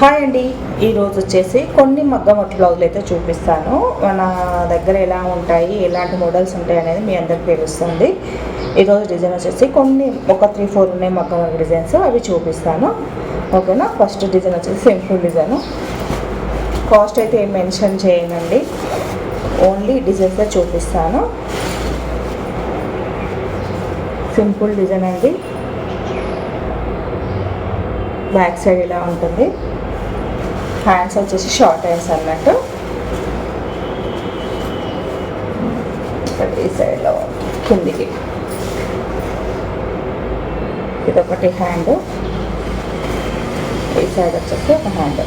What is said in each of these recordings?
Hi అండి. ఈరోజు వచ్చేసి కొన్ని మగ్గం వర్క్ బ్లౌజులు అయితే చూపిస్తాను. మన దగ్గర ఎలా ఉంటాయి ఎలాంటి మోడల్స్ ఉంటాయి అనేది మీ అందరికి తెలుస్తుంది. ఈరోజు డిజైన్ వచ్చేసి కొన్ని ఒక త్రీ ఫోర్ ఉన్నాయి మగ్గం వర్క్ డిజైన్స్. అవి చూపిస్తాను. ఓకేనా? ఫస్ట్ డిజైన్ వచ్చేసి సింపుల్ డిజైన్. కాస్ట్ అయితే ఏం మెన్షన్ చేయనండి. ఓన్లీ డిజైన్స్ చూపిస్తాను. సింపుల్ డిజైన్ అండి. బ్యాక్ సైడ్ ఇలా ఉంటుంది? హ్యాండ్స్ వచ్చేసి షార్ట్ హ్యాండ్స్ అన్నట్టు. ఈ సైడ్లో కిందికి. ఇదొకటి హ్యాండ్ ఈ సైడ్ వచ్చేసి ఒక హ్యాండ్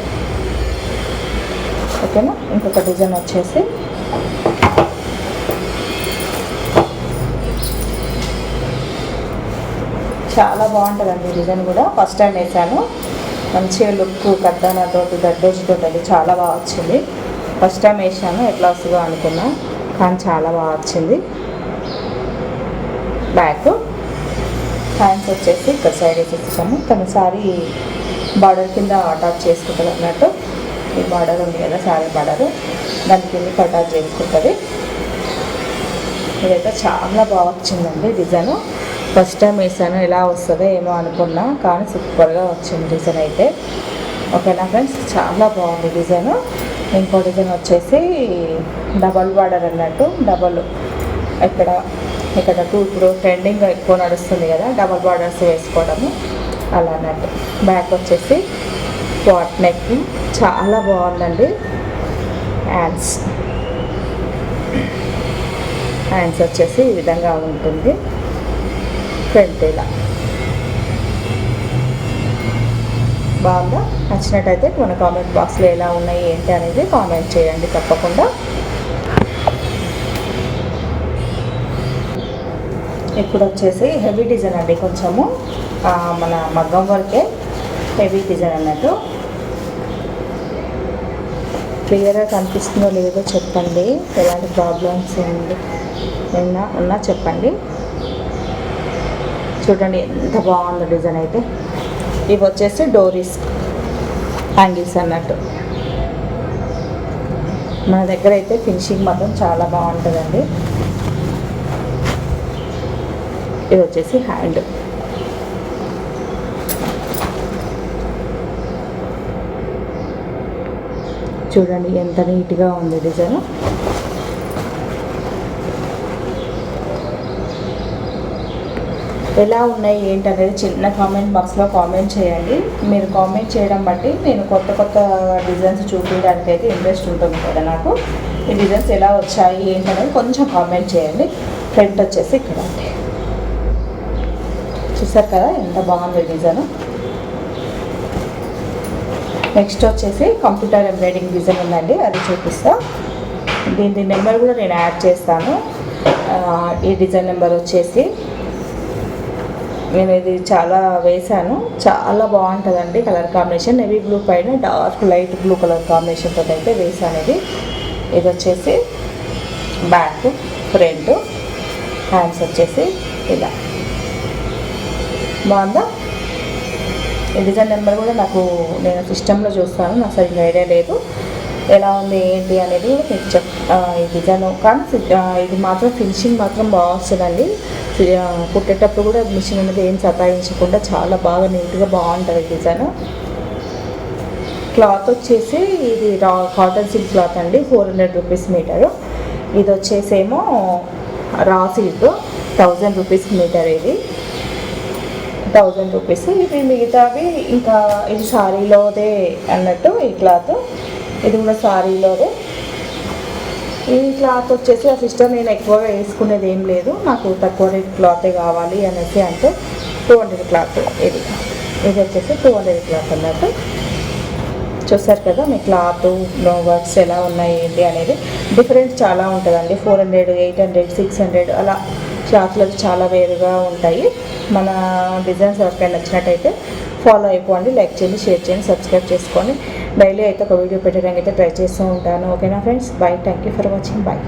ఓకేనా? ఇంకొక డిజైన్ వచ్చేసి చాలా బాగుంటుందండి డిజైన్ కూడా. ఫస్ట్ టైం వేసాను మంచిగా లుక్ కద్దనతో దడ్డోజుతో అది చాలా బాగా వచ్చింది. ఫస్ట్ టైం వేసాను ఎట్లా వస్తుందో అనుకున్నా కానీ చాలా బాగా వచ్చింది. బ్యాక్ హ్యాండ్స్ వచ్చేసి ఇక్కడ సైడ్ వేసేసాము తన సారీ బార్డర్ కింద అటాచ్ చేసుకుంటుంది అన్నట్టు. ఈ బార్డర్ ఉంది కదా సారీ బార్డర్ దాని కిందకి అటాచ్ చేసుకుంటుంది. ఇదైతే చాలా బాగా వచ్చిందండి డిజైను. ఫస్ట్ టైం వేసాను ఎలా వస్తుందో ఏమో అనుకున్నా కానీ సూపర్గా వచ్చింది డిజైన్ అయితే. ఓకేనా ఫ్రెండ్స్ చాలా బాగుంది డిజైన్. ఇంకో డిజైన్ వచ్చేసి డబల్ బార్డర్ అన్నట్టు డబల్ ఇక్కడ ఇక్కడ టూ ఇప్పుడు ట్రెండింగ్ ఎక్కువ నడుస్తుంది కదా డబల్ బార్డర్స్ వేసుకోవడము అలా అన్నట్టు. బ్యాక్ వచ్చేసి పాట్ నెక్ చాలా బాగుందండి. హ్యాండ్స్. హ్యాండ్స్ వచ్చేసి ఈ విధంగా ఉంటుంది. ఫ్రంట్ ఇలా బాగుందా? నచ్చినట్టయితే మన కామెంట్ బాక్స్లో ఎలా ఉన్నాయి ఏంటి అనేది కామెంట్ చేయండి తప్పకుండా. ఇప్పుడు వచ్చేసి హెవీ డిజైన్ అండి కొంచెము. మన మగ్గం వరకే హెవీ డిజైన్ అన్నట్టు. క్లియర్గా కనిపిస్తుందో లేదో చెప్పండి. ఎలాంటి ప్రాబ్లమ్స్ ఉంది ఉన్నా ఉన్నా చెప్పండి. చూడండి ఎంత బాగుందో డిజైన్ అయితే. ఇవి వచ్చేసి డోరీస్ హ్యాంగిల్స్ అన్నట్టు. మన దగ్గర అయితే ఫినిషింగ్ మాత్రం చాలా బాగుంటుందండి. ఇది వచ్చేసి హ్యాండ్. చూడండి ఎంత నీట్గా ఉంది డిజైన్. ఎలా ఉన్నాయి ఏంటి అనేది చిన్న కామెంట్ బాక్స్లో కామెంట్ చేయండి. మీరు కామెంట్ చేయడం బట్టి నేను కొత్త కొత్త డిజైన్స్ చూపించడానికి అయితే ఇంట్రెస్ట్ ఉంటుంది కదా నాకు. ఈ డిజైన్స్ ఎలా వచ్చాయి ఏంటి అనేది కొంచెం కామెంట్ చేయండి. ఫ్రంట్ వచ్చేసి ఇక్కడ ఉంది చూసారు కదా ఎంత బాగుంది డిజైన్ నెక్స్ట్ వచ్చేసి కంప్యూటర్ ఎంబ్రాయిడింగ్ డిజైన్ ఉందండి అది చూపిస్తా. దీని నెంబర్ కూడా నేను యాడ్ చేస్తాను. ఈ డిజైన్ నెంబర్ వచ్చేసి నేను ఇది చాలా వేశాను. చాలా బాగుంటుందండి కలర్ కాంబినేషన్. నెవీ బ్లూ పైన డార్క్ లైట్ బ్లూ కలర్ కాంబినేషన్తో అయితే వేసాను ఇది ఇది వచ్చేసి బ్యాక్ ఫ్రంట్ హ్యాండ్స్ వచ్చేసి ఇలా. బాగుందా? ఈ డిజైన్ నెంబర్ కూడా నాకు నేను సిస్టంలో చూస్తాను. నాకు సరిగ్గా ఐడియా లేదు. ఎలా ఉంది ఏంటి అనేది మీకు చెప్ ఈ డిజైన్ కానీ ఇది మాత్రం ఫినిషింగ్ మాత్రం బాగా వస్తుందండి. కుట్టేటప్పుడు కూడా మిషన్ అనేది ఏం సతాయించకుండా చాలా బాగా నీట్గా బాగుంటుంది డిజైన్. క్లాత్ వచ్చేసి ఇది రా కాటన్ సిల్క్ క్లాత్ అండి ఫోర్ హండ్రెడ్ రూపీస్ మీటరు. ఇది వచ్చేసేమో raw silk thousand rupees metre ఇది. Thousand rupees. ఇవి మిగతావి ఇంకా ఇది సారీలోదే అన్నట్టు ఈ క్లాత్. ఇది కూడా సారీలోదే. ఈ క్లాత్ వచ్చేసి ఆ సిస్టర్ నేను ఎక్కువగా వేసుకునేది ఏం లేదు. నాకు తక్కువ రేట్ క్లాతే కావాలి అనేసి అంటే టూ హండ్రెడ్ క్లాత్ ఇది. ఇది వచ్చేసి టూ హండ్రెడ్ క్లాత్ అన్నట్టు. చూసారు కదా మీ క్లాత్ వర్క్స్ ఎలా ఉన్నాయి ఏంటి అనేది. డిఫరెన్స్ చాలా ఉంటుందండి. Four hundred eight hundred six hundred అలా క్లాత్లు చాలా వేరుగా ఉంటాయి. మన డిజైన్స్ ఎవరికైనా నచ్చినట్టయితే ఫాలో అయిపోండి. లైక్ చేయండి షేర్ చేయండి సబ్స్క్రైబ్ చేసుకోండి. డైలీ అయితే ఒక వీడియో పెట్టడానికి అయితే ట్రై చేస్తూ ఉంటాను. ఓకేనా friends? Bye thank you for watching. Bye